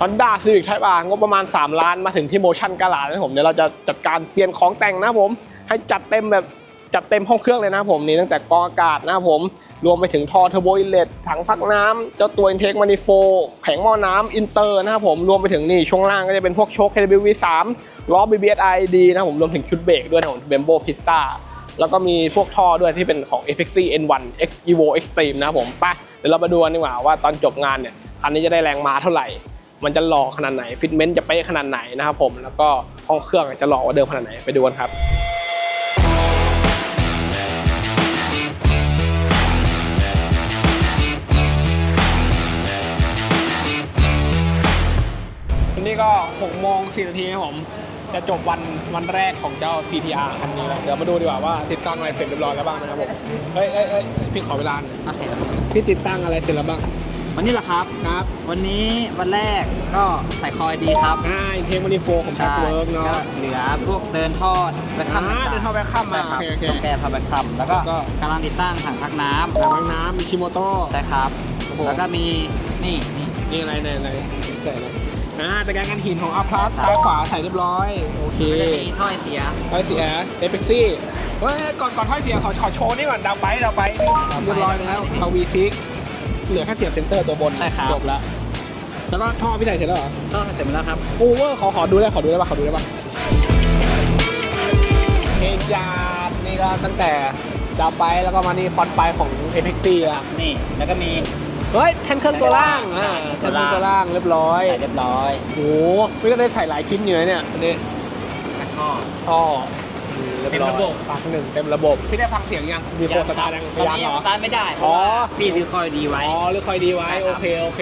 Honda Civic Type R งบประมาณ 3 ล้านมาถึงที่ Motion กาลานะผมเดี๋ยวเราจะจัดการเปลี่ยนของแต่งนะผม ให้จัดเต็มแบบจัดเต็มห้องเครื่องเลยนะผมนี่ตั้งแต่กรองอากาศนะผม รวมไปถึงท่อเทอร์โบอินเลตถังพักน้ำเจ้าตัว Intake Manifold แผงหม้อน้ำอินเตอร์นะครับผมรวมไปถึงนี่ช่วงล่างก็จะเป็นพวกโชค KWV3 ล้อ BBSID นะผมรวมถึงชุดเบรกด้วยนะครับม Bembo Pista แล้วก็มีพวกท่อด้วยที่เป็นของ e p i x N1 X Evo Extreme นะผมไปเดี๋ยวเรามาดูกันดีกว่าว่าตอนจบงานเนี่ยคันนี้จะได้แรงม้าเท่าไหร่ มันจะหล่อขนาดไหนฟิตเมนต์จะเป๊ะขนาดไหนนะครับผมแล้วก็ห้องเครื่องจะหล่อกว่าเดิมขนาดไหนไปดูกันครับวันนี้ก็6โมง4นาทีครับผมจะจบวันวันแรกของเจ้า CTR คันนี้แล้วเดี๋ยวมาดูดีกว่าว่าติดตั้งอะไรเสร็จเรียบร้อยแล้วบ้างนะครับผมเฮ้ยเฮ้ยเฮ้ยพี่ขอเวลาหน่อยโอเคพี่ติดตั้งอะไรเสร็จแล้วบ้าง วันนี้เหรอครับ ครับ วันนี้วันแรกก็ใส่คอยดีครับอ่าเทม m นิโฟของชักเวิร์กเนาะก็เหลือพวกเดินทอดแบคคัมอ่าเดินท่อแบ็คคัมมาใช่ครับโอเคโอเคตรงแกนพาแบคคัมแล้วก็แล้วก็กำลังติดตั้งถังพักน้ถังพักน้ำมีชิโมโต้ำใช่ครับโอ้โหแล้วก็มีนี่นี่นี่อะไรในในใส่อะไรอ่าตะแกรงกันหินของ A Plus ซ้ายขวาใส่เรียบร้อย โอเคก็จะมีถ้อยเสียถ้อยเสียเอฟเฟกซี่เฮ้ยก่อนก่อนถ้อยเสียขอขอโชว์นี่ก่อนดาวไปดาวไปเรียบร้อยแล้วเอาวีซิก เหลือแค่เสียบเซนเซอร์ตัวบนใช่ครับ จบแล้วแล้วก็ท่อพี่ใส่เสร็จแล้วเหรอก็เสร็จหมดแล้วครับโอเวอร์ขอขอดูได้ขอดูได้ป่ะขอดูได้ป่ะเฮจาร์นี่ก็ตั้งแต่ดาวไปแล้วก็มานี่ฟอนต์ไปของเอฟเฟกซี่อะนี่ แล้วก็มี เฮ้ยแท่นเครื่องตัวล่างอ่าแท่นเครื่องตัวล่างเรียบร้อยใส่เรียบร้อยโอ้โหพี่ก็ได้ใส่หลายชิ้นอยู่นะเนี่ยอันนี้แล้วก็ท่อ เรียบร้อยเต็มระบบ ปากหนึ่งเต็มระบบ พี่ได้ฟังเสียงยังมีโคสตาร์ยังตอนยังนี้เหรอสตาร์ทไม่ได้อ๋อพี่ดื้อคอยดีไว้ อ๋อหรือคอยดีไว้ ใช่คโอรับ เค โอเค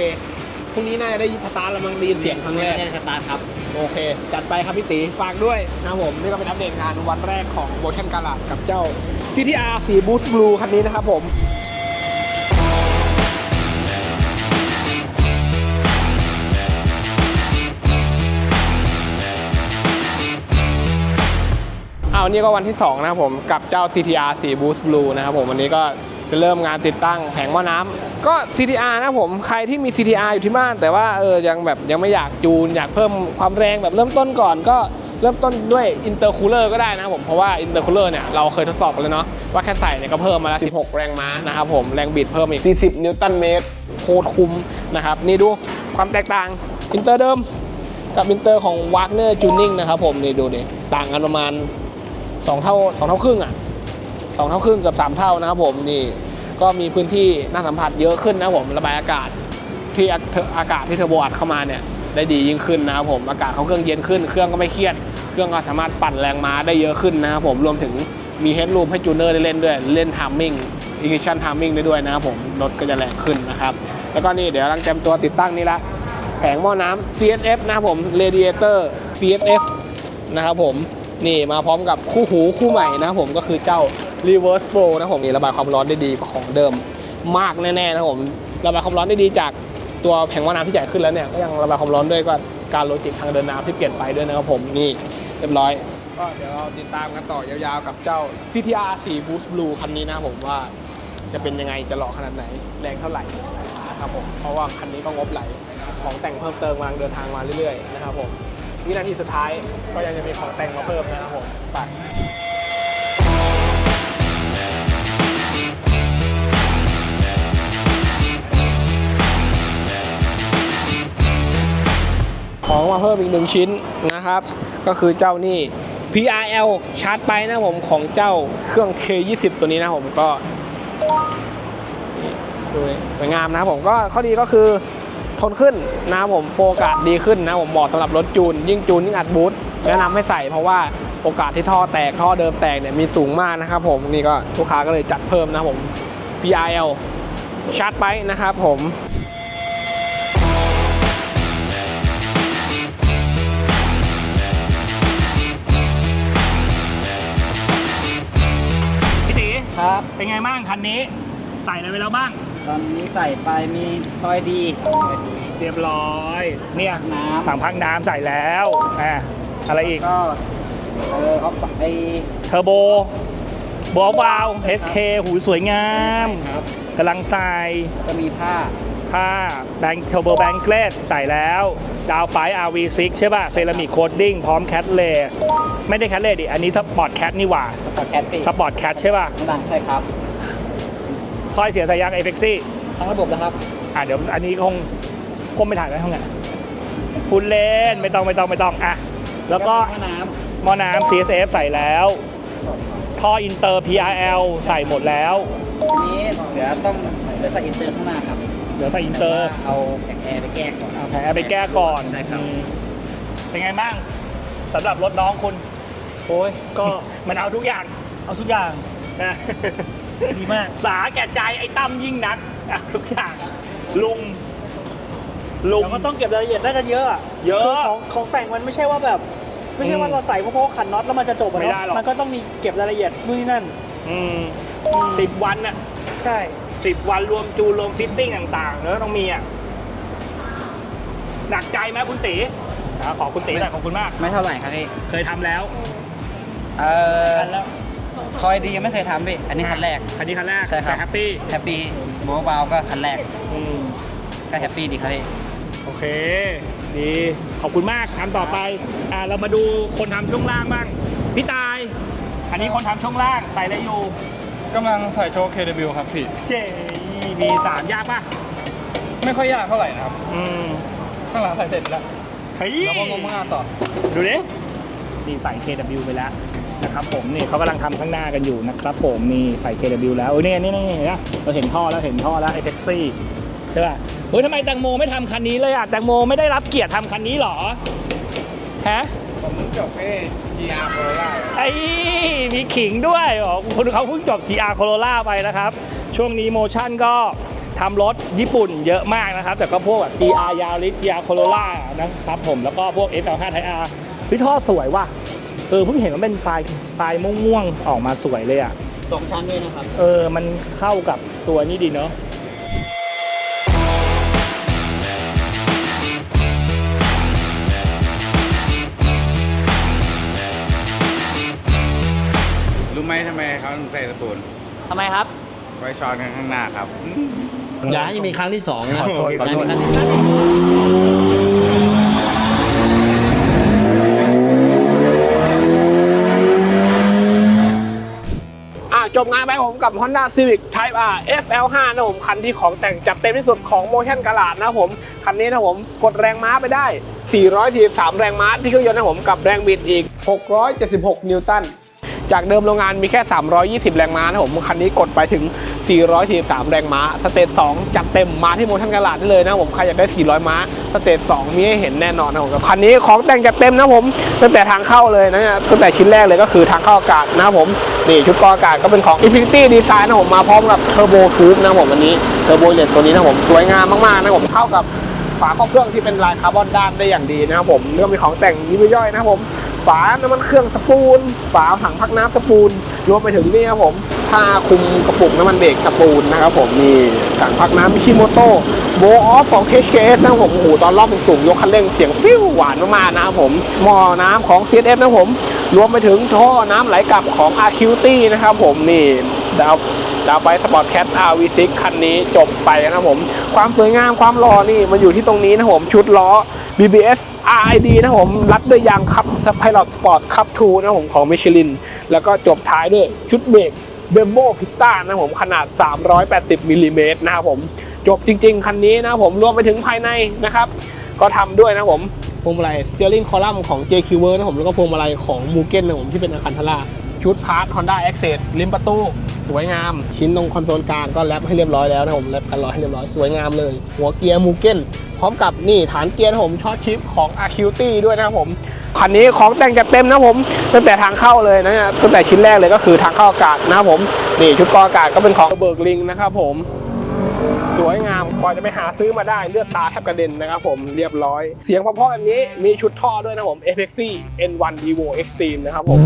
พรุ่งนี้น่าจะได้ยินสตาร์ทแล้วมั้งได้ยินเสียงครั้งแรก ไม่ได้สตาร์ทครับ โอเค จัดไปครับพี่ตีฝากด้วยนะครับผมนี่ก็เป็นอัปเดตงานวันแรกของโ o ชั่นกาลาดกับเจ้า CTR สี Boost Blue คันนี้นะครับผม นนี้ก็วันที่ 2 นะครับผมกับเจ้า CTR สี Boost Blue นะครับผมวันนี้ก็จะเริ่มงานติดตั้งแผงหม้อน้ำก็ CTR นะครับผมใครที่มี CTR อยู่ที่บ้าน แต่ว่าเออยังแบบยังไม่อยากจูน อยากเพิ่มความแรงแบบเริ่มต้นก่อนก็เริ่มต้นด้วย Intercooler ก็ได้นะครับผมเพราะว่า Intercooler เลอร์เนี่ยเราเคยทดสอบกันแล้วเนาะว่าแค่ใส่เนี่ยก็เพิ่มมาแล้ว 16 แรงม้านะครับผมแรงบิดเพิ่มอีก 40 นิวตันเมตรโคตรคุ้มนะครับนี่ดูความแตกต่างอินเตอร์เดิมกับอินเตอร์ของ Wagner Tuning นะครับผมนี่ดูดิต่างกันประมาณ สองเท่าสองเท่าครึ่งอะสองเท่าครึ่งเกับสามเท่านะครับผมนี่ก็มีพื้นที่น่าสัมผัสเยอะขึ้นนะผมระบายอากาศที่อาอากาศที่เทอร์โบอัดเข้ามาเนี่ยได้ดียิ่งขึ้นนะครับผมอากาศเขาเครื่องเย็นขึ้น เครื่องก็ไม่เครียด เครื่องก็สามารถปั่นแรงม้าได้เยอะขึ้นนะครับผมรวมถึงมีเฮดรูมให้จูเนอร์ได้เล่นด้วย เล่นทามมิ่งอิกิชันทามมิ่งได้ด้วยนะครับผมรถก็จะแรงขึ้นนะครับ แล้วก็นี่เดี๋ยวกำลังเตรียมตัวติดตั้งนี่ละแผงหม้อน้ำ CSF นะครับผม Radiator CSF นะครับผม นี่มาพร้อมกับคู่หูคู่ใหม่นะครับผมก็คือเจ้า reverse flow นะผมนี่ระบายความร้อนได้ดีกว่าของเดิมมากแน่ๆนะผมระบายความร้อนได้ดีจากตัวแผงว่าน้ำที่ใหญ่ขึ้นแล้วเนี่ยก็ยังระบายความร้อนด้วยก็การโลจิกทางเดินน้ำที่เปลี่ยนไปด้วยนะครับผมนี่เรียบร้อย ก็เดี๋ยวเราติดตามกันต่อยาวๆกับเจ้า CTR 4 Boost Blue คันนี้นะผมว่าจะเป็นยังไงจะหล่อขนาดไหนแรงเท่าไหร่นะครับผมเพราะว่าคันนี้ก็งบไหลของแต่งเพิ่มเติมกำลังเดินทางมาเรื่อยๆนะครับผม วินาทีสุดท้ายก็ยังจะมีของแต่งมาเพิ่มนะครับผมไปของมาเพิ่มอีกหนึ่งชิ้นนะครับ ก็คือเจ้านี่ PRL ชาร์จไปนะผมของเจ้าเครื่อง K20 ตัวนี้นะผมก็ดูสวยงามนะครับผมก็ข้อดีก็คือ ทนขึ้นนะครับผมโฟกัสดีขึ้นนะครับผมเหมาะสำหรับรถจูน ยิ่งจูนยิ่งอัดบูทแนะนำให้ใส่เพราะว่าโอกาสที่ท่อแตกท่อเดิมแตกเนี่ยมีสูงมากนะครับผมนี่ก็ลูกค้าก็เลยจัดเพิ่มนะครับผม PRL ชาร์จไปนะครับผมพี่ตีครับเป็นไงบ้างคันนี้ ใส่อะไรไปแล้วบ้าง ตอนนี้ใส่ไปมีคอยดีคอยดีเรียบร้อย เนี่ยน้ถังพักน้ำใส่แล้วอ่าอะไรอีกำก็เออเขาไอเทอร์โบบัววาวเอสเคหูสวยงามใช่ครับกำลังใส่ก็มีผ้าผ้าแบงค์เทอร์โบแบงเกลสใส่แล้ว ดาวไป RV6 ใช่ป่ะ เซรามิกโคดดิ้งพร้อมแคทเลสไม่ได้แคทเลสดิ อันนี้สปอร์ตแคทนี่หว่าพอแคทปี้สปอร์ตแคทใช่ป่ะ ข้างหลังใช่ครับ ค่อยเสียสายยางเอฟเฟกซี่ทั้งระบบนะครับ อะเดี๋ยวอันนี้คงคงไม่ถ่ายไว้ทั้งไงพูดเล่นไม่ต้องไม่ต้องไม่ต้องอะแล้วก็ห้องน้หม้อน้ำ CSF ใส่แล้วท่ออินเตอร์ PRL ใส่หมดแล้วำทีนี้เดี๋ยวต้องเดี๋ยวใส่อินเตอร์ข้างหน้าครับเดี๋ยวใส่อินเตอร์เอาแผงแอร์ไปแก้ก่อนเอาแผลไปแก้ก่อนใช่ครับอืมเป็นไงบ้างสำหรับรถน้องคุณ โอ้ยก็ มันเอาทุกอย่างเอาทุกอย่างนะ ดีมาก สาแก่ใจไอ้ตั้มยิ่งนักเอาทุกอย่างลุง ลุงแล้วก็ต้องเก็บรายละเอียดน่าจะเยอะอะเยอะคืของของแต่งมันไม่ใช่ว่าแบบ ไม่ใช่ว่าเราใส่เพราะว่าขันน็อตแล้วมันจะจบอะไม่ได้เนาะหรอกมันก็ต้องมีเก็บรายละเอียดนู่นนี่นั่นอืมอืมสิบวันน่ะใช่ สิบวันรวมจูนรวมฟิตติ้งต่างๆเนอะต้องมีอะหนักใจไหมคุณตีอะขอคุณตีหน่อยขอบคุณมาก ไม่เท่าไหร่ครับพี่เคยทำแล้ว เอ่อคันแล้ว คอยดียังไม่เคยทำพี่ อันนี้คันแรก คันนี้คันแรกใช่ครับ แต่แฮปปี้แฮปปี้โมบายก็คันแรก อืมก็แฮปปี้ดีครับพี่ โอเค ดี ขอบคุณมากทำต่อไป อ่า เรามาดูคนทำช่วงล่างบ้าง พี่ตาย อันนี้คนทำช่วงล่างใส่อะไรอยู่ กำลังใส่โชว์ KW ครับพี่ เจมีสามยากป่ะ ไม่ค่อยยากเท่าไหร่นะครับ อืมข้างหลังใส่เสร็จแล้ว เฮ้ย แล้วก็งมงานต่อ ดูดินี่ใส่ KW ไปแล้ว นะครับผมนี่เขากำลังทำข้างหน้ากันอยู่นะครับผมนี่ใส่ KW แล้วโอ้ยนี่นี่นี่นี่นะเราเห็นท่อแล้วเห็นท่อแล้วไอ้แท็กซี่ใช่ป่ะเฮ้ยทำไมแตงโมไม่ทำคันนี้เลยอะแตงโมไม่ได้รับเกียรติทำคันนี้เหรอฮะผมจบเอ GR Corolla ไอ้มีขิงด้วยอ๋อคนเขาเพิ่งจบ GR Corolla ไปนะครับ ช่วงนี้โมชั่นก็ทำรถญี่ปุ่นเยอะมากนะครับ แต่ก็พวกแบบ GR Yaris GR Corolla นะครับผมแล้วก็พวก F5 Type R พี่ท่อสวยว่ะ เออเพิ่งเห็นว่าเป็นปลายปลายม่วงๆออกมาสวยเลยอะสองชั้นด้วยนะครับ เออ มันเข้ากับตัวนี้ดีเนาะรู้ไหมทำไมเขาถึงใส่ตะปูนทำไมครับ ไว้ช้อนกันข้างหน้าครับ อย่าให้มีครั้งที่สองนะขอโทษขอโทษ ย่ามีคันที่ อะ จบงานไปผมกับ Honda Civic Type R SL5 นะผมคันที่ของแต่งจัดเต็มที่สุดของ Motion g a l a d นะผมคันนี้นะผมกดแรงม้าไปได้ 443 แรงม้าที่เครื่องยนต์นะผมกับแรงบิดอีก 676 นิวตัน จากเดิมโรงงานมีแค่ 320 แรงม้านะผม คันนี้กดไปถึง 443 แรงม้า สเตจ2จัดเต็มมาที่โมชั่นกระลาดได้เลยนะผม ใครอยากได้ 400 ม้า สเตจ2มีให้เห็นแน่นอนนะผมคันนี้ของแต่งจัดเต็มนะผม ตั้งแต่ทางเข้าเลยนะเนี่ยตั้งแต่ชิ้นแรกเลยก็คือทางเข้าอากาศนะครับผม นี่ชุดกรออากาศก็เป็นของ Infinity Design นะผมมาพร้อมกับ Turbo Tube นะผมอันนี้ Turbo Jet ตัวนี้นะผมสวยงามมากๆนะผมเข้ากับฝาครอบเครื่องที่เป็นลายคาร์บอนด้านได้อย่างดีนะครับผมแล้วก็มีของแต่งยิบย่อยนะครับผม ฝาน้ำมันเครื่องสปูลฝาถังพักน้ำสปูลรวมไปถึงนี่ครับผมผ้าคลุมกระปุกน้ำมันเบรกสปูลนะครับผมนี่ถังพักน้ำมิชิโมโต้โบออฟของ HKS นะครับผมโอ้โหตอนรอบสูงยกคันเร่งเสียงฟิวหวานมากๆนะครับผมหม้อน้ำของ CSF นะครับผม รวมไปถึงท่อน้ำไหลกลับของ a q t นะครับผมนี่ดาวดาวไปสปอร์ตแคท RV6 คันนี้จบไปนะครับผม ความสวยงามความหล่อนี่มันอยู่ที่ตรงนี้นะผมชุดล้อ BBS RID นะผม รัดด้วยยางคับ Pilot Sport Cup 2นะครับผมของมิชลิน แล้วก็จบท้ายด้วยชุดเบรกเบมโบพิสตานะผมขนาด 380มิลลิเมตรนะครับผม จบจริง ๆ คันนี้นะผมรวมไปถึงภายในนะครับ ก็ทำด้วยนะผมพวงมาลัยสเตียริงคอลัมน์ของ JQ w o r นะผมแล้วก็พวงมาลัยของมูเก้นนะผมที่เป็นอาคันทาราชุดพาร์ท Honda Access ริมประตู สวยงาม ชิ้นตรงคอนโซลกลางก็แรปให้เรียบร้อยแล้วนะครับผมแรปกันร้อยให้เรียบร้อยสวยงามเลย หัวเกียร์มูเก้นพร้อมกับนี่ฐานเกียร์ผมช็อตชิปของ a q t ด้วยนะครับผมคันนี้ของแต่งจัดเต็มนะผมตั้งแต่ทางเข้าเลยนะเนี่ยตั้งแต่ชิ้นแรกเลยก็คือทางเข้าอากาศนะครับผมนี่ชุดกออากาศก็เป็นของเบิร์กลิงนะครับผมสวยงามกว่าจะไปหาซื้อมาได้เลือดตาแทบกระเด็นนะครับผมเรียบร้อย เสียงเพราะๆแบบนี้มีชุดท่อด้วยนะผม f x c N1 Evo Extreme นะครับผม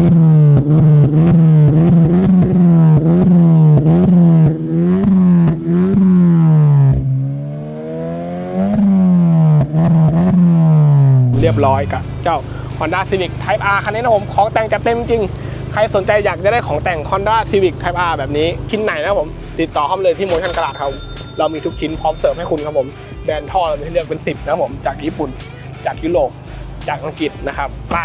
รียบร้อยกับเจ้า Honda Civic Type R คันนี้นะผมของแต่งจะเต็มจริง ใครสนใจอยากจะได้ของแต่ง Honda Civic Type R แบบนี้ชิ้นไหนนะผม ติดต่อเข้ามาเลยที่โมชั่นกระดาษครับเรามีทุกชิ้นพร้อมเสิร์ฟให้คุณครับผมแบรนด์ท่อเราให้เลือกเป็น 10 นะผมจากญี่ปุ่น จากยุโรปจากอังกฤษนะครับไป